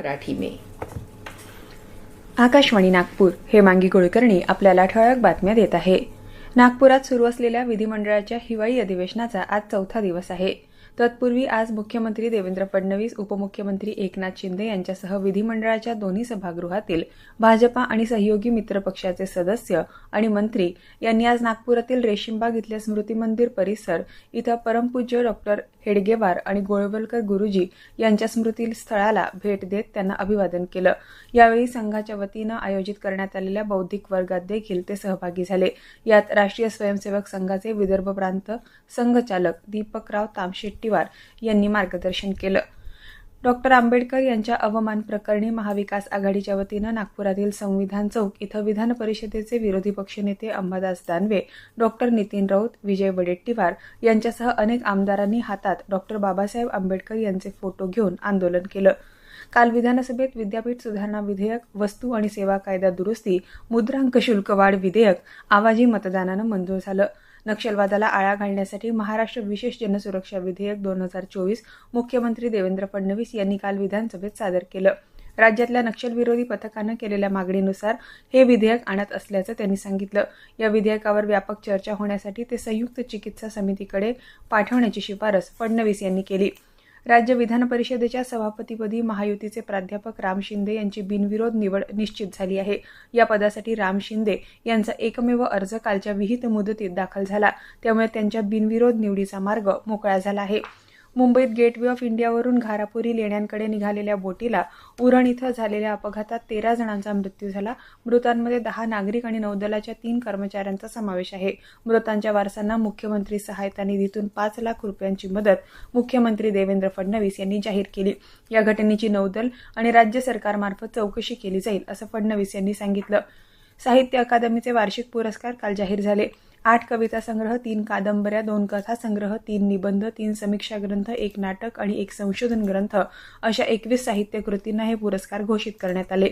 मराठी में. आकाशवाणी नागपूर हे मांगी कुलकर्णी आपल्याला ठळक बातम्या देत आहे. नागपुरात सुरू असलेल्या विधिमंडळाच्या हिवाळी अधिवेशनाचा आज चौथा दिवस आहे. तत्पूर्वी आज मुख्यमंत्री देवेंद्र फडणवीस उपमुख्यमंत्री एकनाथ शिंदे यांच्यासह विधिमंडळाच्या दोन्ही सभागृहातील भाजपा आणि सहयोगी मित्रपक्षाचे सदस्य आणि मंत्री यांनी आज नागपुरातील रेशीमबाग इथल्या स्मृती मंदिर परिसर इथं परमपूज्य डॉक्टर हेडगेवार आणि गोळवलकर गुरुजी यांच्या स्मृती स्थळाला भेट देत त्यांना अभिवादन केलं. यावेळी संघाच्या वतीनं आयोजित करण्यात आलेल्या बौद्धिक वर्गात देखील ते सहभागी झाले. यात राष्ट्रीय स्वयंसेवक संघाचे विदर्भ प्रांत संघचालक दीपकराव तामशे तामशेट्टीवार यांनी मार्गदर्शन केलं. डॉक्टर आंबेडकर यांच्या अवमान प्रकरणी महाविकास आघाडीच्या वतीनं नागपुरातील संविधान चौक इथं विधान परिषदेचे विरोधी पक्षनेते अंबादास दानवे डॉक्टर नितीन राऊत विजय वडेट्टीवार यांच्यासह अनेक आमदारांनी हातात डॉक्टर बाबासाहेब आंबेडकर यांचे फोटो घेऊन आंदोलन केलं. काल विधानसभेत विद्यापीठ सुधारणा विधेयक वस्तू आणि सेवा कायदा दुरुस्ती मुद्रांक शुल्क वाढ विधेयक आवाजी मतदानानं मंजूर झालं. नक्षलवादाला आळा घालण्यासाठी महाराष्ट्र विशेष जनसुरक्षा विधेयक दोन हजार चोवीस मुख्यमंत्री देवेंद्र फडणवीस यांनी काल विधानसभेत सादर केलं. राज्यातल्या नक्षलविरोधी पथकानं केलेल्या मागणीनुसार हे विधेयक आणत असल्याचं त्यांनी सांगितलं. या विधेयकावर व्यापक चर्चा होण्यासाठी ते संयुक्त चिकित्सा समितीकडे पाठवण्याची शिफारस फडणवीस यांनी केली. राज्य विधान परिषदेच्या सभापतीपदी महायुतीचे प्राध्यापक राम शिंदे यांची बिनविरोध निवड निश्चित झाली आहे. या पदासाठी राम शिंदे यांचा एकमेव अर्ज कालच्या विहित मुदतीत दाखल झाला. त्यामुळे त्यांच्या बिनविरोध निवडीचा मार्ग मोकळा झाला आहे. मुंबईत गेटवे ऑफ इंडियावरून घारापुरी लेण्यांकडे निघालेल्या बोटीला उरण इथं झालेल्या अपघातात तेरा जणांचा मृत्यू झाला. मृतांमध्ये दहा नागरिक आणि नौदलाच्या तीन कर्मचाऱ्यांचा समावेश आहे. मृतांच्या वारसांना मुख्यमंत्री सहायता निधीतून पाच लाख रुपयांची मदत मुख्यमंत्री देवेंद्र फडणवीस यांनी जाहीर केली. या घटनेची नौदल आणि राज्य सरकारमार्फत चौकशी केली जाईल असं फडणवीस यांनी सांगितलं. साहित्य अकादमीचे वार्षिक पुरस्कार काल जाहीर झाले. आठ कविता संग्रह तीन कादंबऱ्या दोन कथा संग्रह तीन निबंध तीन समीक्षा ग्रंथ एक नाटक आणि एक संशोधन ग्रंथ अशा एकवीस साहित्य कृतींना हे पुरस्कार घोषित करण्यात आले.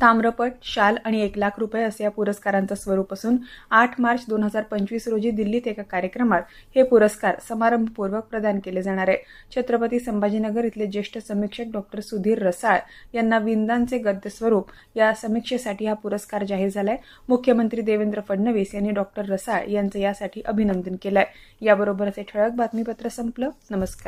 ताम्रपट शाल आणि एक लाख रुपये असे या पुरस्कारांचं स्वरूप असून आठ मार्च दोन हजार पंचवीस रोजी दिल्लीत एका कार्यक्रमात हे पुरस्कार समारंभपूर्वक प्रदान केले जाणार आहे. छत्रपती संभाजीनगर इथले ज्येष्ठ समीक्षक डॉक्टर सुधीर रसाळ यांना विंदांचे गद्य स्वरूप या समीक्षेसाठी हा पुरस्कार जाहीर झालाय. मुख्यमंत्री देवेंद्र फडणवीस यांनी डॉक्टर रसाळ यांचं यासाठी अभिनंदन केलंय. याबरोबरच हे ठळक बातमीपत्र संपलं. नमस्कार.